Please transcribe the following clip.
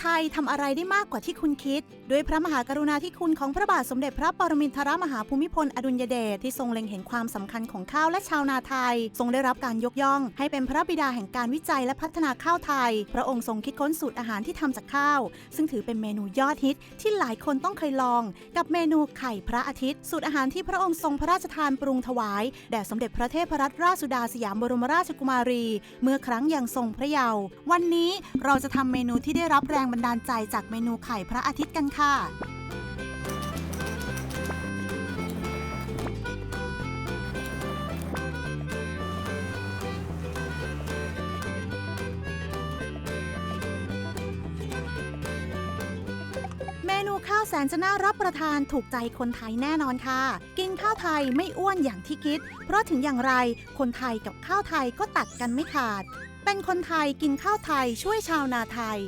ไทยทำอะไรได้มากกว่าที่คุณคิด ด้วยพระมหากรุณาธิคุณของพระบาทสมเด็จพระปรมินทรมหาภูมิพลอดุลยเดชที่ทรงเล็งเห็นความสำคัญของข้าวและชาวนาไทย ทรงได้รับการยกย่อง ให้เป็นพระบิดาแห่งการวิจัยและพัฒนาข้าวไทย พระองค์ทรงคิดค้นสูตรอาหารที่ทำจากข้าว ซึ่งถือเป็นเมนูยอดฮิตที่หลายคนต้องเคยลอง กับเมนูไข่พระอาทิตย์ สูตรอาหารที่พระองค์ทรงพระราชทานปรุงถวายแด่สมเด็จพระเทพรัตนราชสุดาสยามบรมราชกุมารี เมื่อครั้งยังทรงพระเยาว์วันนี้เราจะทำเมนูที่ได้รับแรงบันดาลใจจากเมนูไข่พระอาทิตย์กันค่ะเมนูข้าวแสนจะน่ารับประทานถูกใจคนไทยแน่นอนค่ะ กินข้าวไทยไม่อ้วนอย่างที่คิด เพราะถึงอย่างไรคนไทยกับข้าวไทยก็ตัดกันไม่ขาด เป็นคนไทยกินข้าวไทยช่วยชาวนาไทย